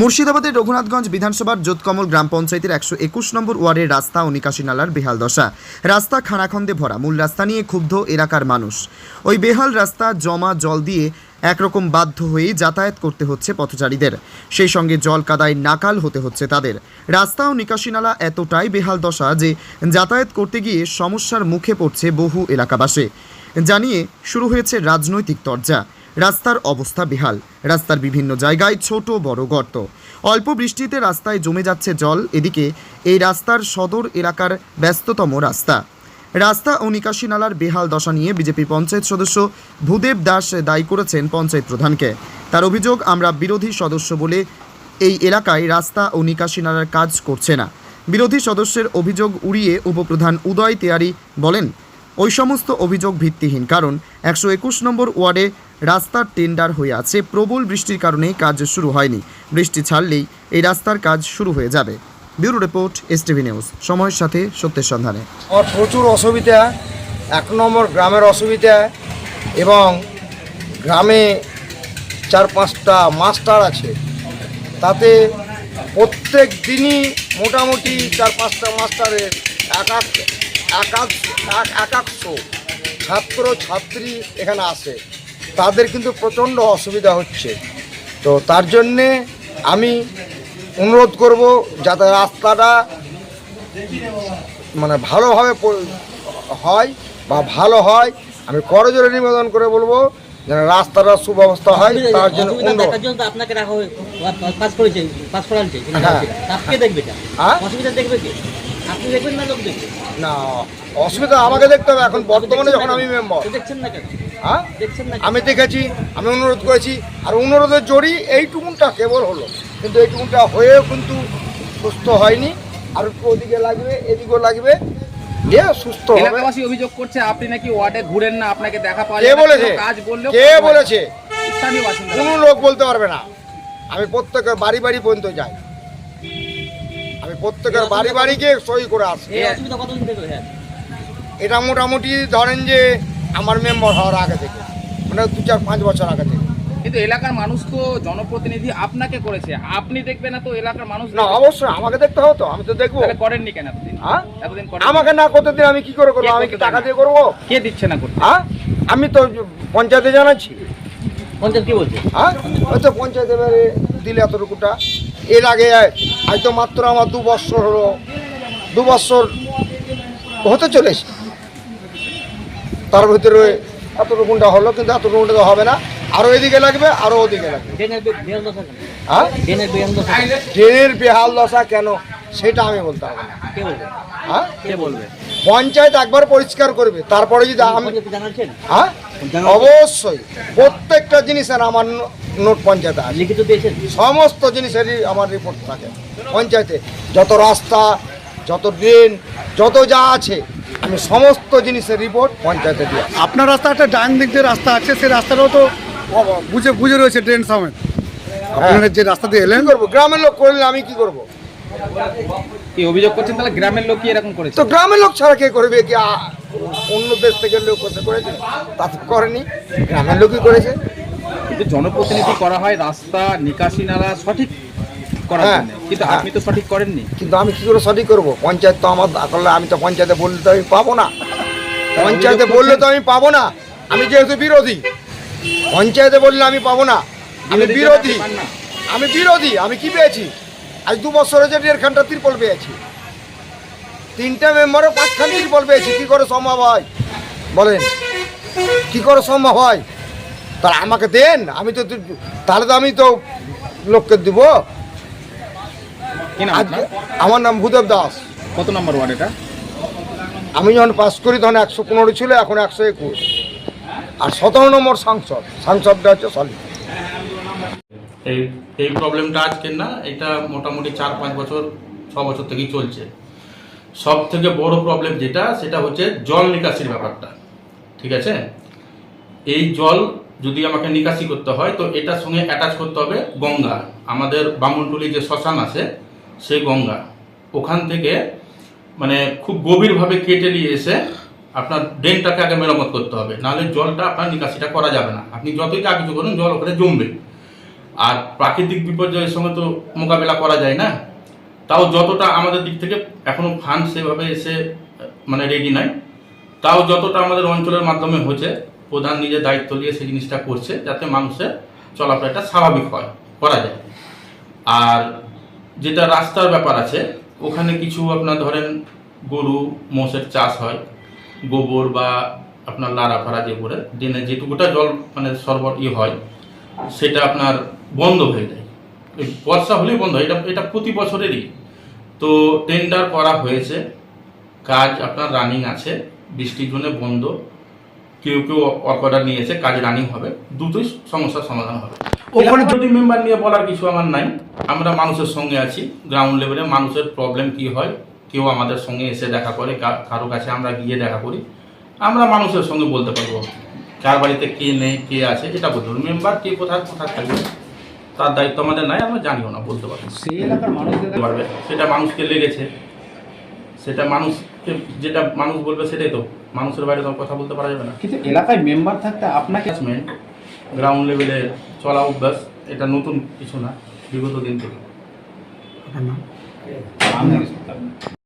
মুর্শিদাবাদের রঘুনাথগঞ্জ বিধানসভার যোতকমল গ্রাম পঞ্চায়েতের একশো একুশ নম্বর ওয়ার্ডের রাস্তা ও নিকাশি নালার বেহাল দশা। রাস্তা খানাখন্দে ভরা, মূল রাস্তা নিয়ে ক্ষুব্ধ এলাকার মানুষ। ওই বেহাল রাস্তা জমা জল দিয়ে একরকম বাধ্য হয়েই যাতায়াত করতে হচ্ছে পথচারীদের। সেই সঙ্গে জল কাদায় নাকাল হতে হচ্ছে তাদের। রাস্তা ও নিকাশি নালা এতটাই বেহাল দশা যে যাতায়াত করতে গিয়ে সমস্যার মুখে পড়ছে বহু এলাকাবাসী। জানিয়ে শুরু হয়েছে রাজনৈতিক তরজা। রাস্তার অবস্থা বেহাল। রাস্তার বিভিন্ন জায়গায় ছোট বড় গর্ত। অল্প বৃষ্টিতে রাস্তায় জমে যাচ্ছে জল। এদিকে এই রাস্তার সদর এলাকার ব্যস্ততম রাস্তা। রাস্তা ও নিকাশি নালার বেহাল দশা নিয়ে বিজেপি পঞ্চায়েত সদস্য ভূদেব দাস দায়ী করেছেন পঞ্চায়েত প্রধানকে। তার অভিযোগ, আমরা বিরোধী সদস্য বলে এই এলাকায় রাস্তা ও নিকাশি নালার কাজ করছে না। বিরোধী সদস্যের অভিযোগ উড়িয়ে উপপ্রধান উদয় তেয়ারি বলেন ওই সমস্ত অভিযোগ ভিত্তিহীন, কারণ একশো একুশ নম্বর ওয়ার্ডে রাস্তার টেন্ডার হয়ে আছে, প্রবল বৃষ্টির কারণে কাজ শুরু হয়নি। বৃষ্টি ছাড়লেই এই রাস্তার কাজ শুরু হয়ে যাবে। Bureau report S TV news. সময়ের সাথে সত্যের সন্ধানে। আমার প্রচুর অসুবিধা, এক নম্বর গ্রামের অসুবিধা এবং গ্রামে চার পাঁচটা মাস্টার আছে। তাতে প্রত্যেক দিনই মোটামুটি চার পাঁচটা মাস্টারের এক এক একাংশ ছাত্র ছাত্রী এখানে আসে তাদের কিন্তু প্রচণ্ড অসুবিধা হচ্ছে। তো তার জন্যে আমি অনুরোধ করব যাতে রাস্তাটা মানে ভালোভাবে হয় বা ভালো হয় আমি করজোরে নিবেদন করে বলব যেন রাস্তাটা সুব্যবস্থা হয় তার জন্য অসুবিধা আপনাকে রাখা হয়ে পাস করেছে পাস করাচ্ছে। দেখবে হ্যাঁ? অসুবিধা দেখবে কে? আপনি দেখবেন না লোক দেখবে। না অসুবিধা আমাকে দেখতে হবে এখন বর্তমানে যখন আমি মেম্বার দেখছেন না কেন? হ্যাঁ? দেখছেন না আমি দেখেছি আমি অনুরোধ করেছি আর অনুরোধের জড়ি এইটুকুনটা কেবল হলো। কিন্তু এইটুকুনটা হয়েও কিন্তু সুস্থ হয়নি আর একটু ওদিকে লাগবে এদিকেও লাগবে দিয়ে সুস্থ এলাকাবাসী অভিযোগ করছে আপনি নাকি ওয়ার্ডে ঘুরেন না আপনাকে দেখা পাওয়া কে বলেছে? কাজ বললেও কে। বলেছে? কোনো লোক বলতে পারবে না। আমি প্রত্যেকের বাড়ি বাড়ি পর্যন্ত যাই। প্রত্যেকের বাড়ি বাড়ি গিয়ে সই করে আসি। হ্যাঁ এটা মোটামুটি ধরেন যে আমার মেম্বার হওয়ার আগে থেকে মানে দু চার পাঁচ বছর আগে থেকে। কিন্তু এলাকার মানুষ তো জনপ্রতিনিধি আপনাকে করেছে। আপনি দেখবেন না তো এলাকার মানুষ না অবশ্যই আমাকে দেখতে হবে তো আমি তো দেখব। করেননি কেন এতদিন? হ্যাঁ? আমাকে না করতে দিন আমি কি করে করব? আমি কি টাকা দিয়ে করব? কে দিচ্ছে না করতে? হ্যাঁ? আমি তো পঞ্চায়েতে জানাচ্ছি। পঞ্চায়েত কি বলছে? হ্যাঁ? ওই তো পঞ্চায়েত এবারে দিলে এতটুকুটা। এর আগে আজ তো মাত্র আমার দু বছর হলো। দু বছর হতে চলেছে। তার ভিতরে এতটুকুনটা হলো কিন্তু এতটুকুনটা তো হবে না। আরও এদিকে লাগবে আরও ওদিকে লাগবে। হ্যাঁ? ট্রেনের বেহাল দশা কেন? সেটা আমি বলতে হবে হ্যাঁ? পঞ্চায়েত একবার পরিষ্কার করবে। তারপরে যদি আমি হ্যাঁ? অবশ্যই। প্রত্যেকটা জিনিসের আমার নোট পঞ্চায়েতে আছে লিখিত দিয়েছেন? সমস্ত জিনিসেরই আমার রিপোর্ট থাকে। পঞ্চায়েতে যত রাস্তা যত ড্রেন যত যা আছে আমি সমস্ত জিনিসের রিপোর্ট পঞ্চায়েতে দিই আপনার রাস্তা একটা ডান দিক দিয়ে রাস্তা আছে সেই রাস্তাটাও তো বুঝে বুঝে রয়েছে ড্রেন সমেত। আপনারা যে রাস্তা দিয়ে এলেন করব? গ্রামের লোক করলে আমি কি করব? কি অভিযোগ করছেন তাহলে গ্রামের লোক কি এরকম করেছে? তো গ্রামের লোক ছাড়া কে করবে? কি অন্য দেশ থেকে লোক করেছে? তা করেনি। গ্রামের লোকই করেছে। কিন্তু জনপ্রতিনিধি করা হয় রাস্তা নিকাশি নালা সঠিক করার হ্যাঁ। জন্য। কিন্তু। আপনি তো সঠিক করেননি। কিন্তু আমি কি করে সঠিক করব? পঞ্চায়েত তো আমার আমি তো পঞ্চায়েতে বললে তো আমি পাবো না। পঞ্চায়েতে বললে তো আমি পাবো না। আমি যেহেতু বিরোধী পঞ্চায়েতে বললে আমি পাবো না। আমি বিরোধী। আমি বিরোধী। আমি কি পেয়েছি? আজ দু বছর হয়েছে দেড় ঘণ্টা ত্রিপল পেয়েছি। তিনটা মেম্বারও পাঁচখান ত্রিপল পেয়েছি। কি করে সম্ভব হয়? বলেন। কি করে সম্ভব হয়? তাহলে আমাকে দেন আমি তো তাহলে তো আমি তো লোককে দিব। কি আজকে আমার নাম ভূদেব দাস। কত নম্বর ওয়ার্ড এটা? আমি যখন পাস করি তখন একশো পনেরো ছিল এখন একশো একুশ। আর সতেরো নম্বর সাংসদ সাংসদটা হচ্ছে সলিড এই এই প্রবলেমটা আজকের না এটা মোটামুটি চার পাঁচ বছর ছ বছর থেকেই চলছে। সব থেকে বড় প্রবলেম যেটা সেটা হচ্ছে জল নিকাশির ব্যাপারটা। ঠিক আছে? এই জল যদি আমাকে নিকাশি করতে হয়, তো এটার সঙ্গে অ্যাটাচ করতে হবে গঙ্গা। আমাদের বামুনটুলি যে শ্মশান আছে, সেই গঙ্গা। ওখান থেকে মানে খুব গভীরভাবে কেটে নিয়ে এসে আপনার ড্রেনটাকে আগে মেরামত করতে হবে। নাহলে জলটা আপনার নিকাশিটা করা যাবে না। আপনি যতই যা কিছু করুন, জল ওখানে জমবে। আর প্রাকৃতিক বিপর্যয়ের সঙ্গে তো মোকাবেলা করা যায় না। তাও যতটা আমাদের দিক থেকে এখনও ফান্ড সেভাবে এসে মানে রেডি নাই, তাও যতটা আমাদের অঞ্চলের মাধ্যমে হচ্ছে প্রধান নিজের দায়িত্ব নিয়ে সেই জিনিসটা করছে যাতে মানুষের চলাফেরাটা স্বাভাবিক হয়, করা যায়। আর যেটা রাস্তার ব্যাপার আছে, ওখানে কিছু আপনার ধরেন গরু, মোষের চাষ হয়, গোবর বা আপনার লাড়া ফাড়া যে করে দিনে যেটুকুটা জল মানে সরবর ই হয়, সেটা আপনার বন্ধ হয়ে যায়। বর্ষা হলেই বন্ধ হয়, এটা এটা প্রতি বছরেরই। তো টেন্ডার করা হয়েছে, কাজ আপনার রানিং আছে, বৃষ্টির জন্য বন্ধ কেউ কেউ অর্ডার নিয়েছে কাজ রানিং হবে দুটোই সমস্যার সমাধান হবে। ওখানে যদি মেম্বার নিয়ে বলার কিছু আমার নাই আমরা মানুষের সঙ্গে আছি গ্রাউন্ড লেভেলে মানুষের প্রবলেম কি হয় কেউ আমাদের সঙ্গে এসে দেখা করে কারও কাছে আমরা গিয়ে দেখা করি আমরা মানুষের সঙ্গে বলতে পারব কার বাড়িতে কে নেই কে আছে এটা বলতে পারব। মেম্বার কে কোথায় কোথায় থাকবে তার দায়িত্ব আমাদের নাই আমরা জানিও না বলতে পারব। সেই এলাকার বলতে পারবে। সেটা মানুষকে লেগেছে। সেটা মানুষকে যেটা মানুষ বলবে সেটাই তো। মানুষের বাইরে তোমার কথা বলতে পারা যাবে না কিন্তু এলাকায় মেম্বার থাকতে আপনাকে অ্যাটাচমেন্ট গ্রাউন্ড লেভেলে চলা অভ্যাস এটা নতুন কিছু না বিগত দিন থেকে নাম।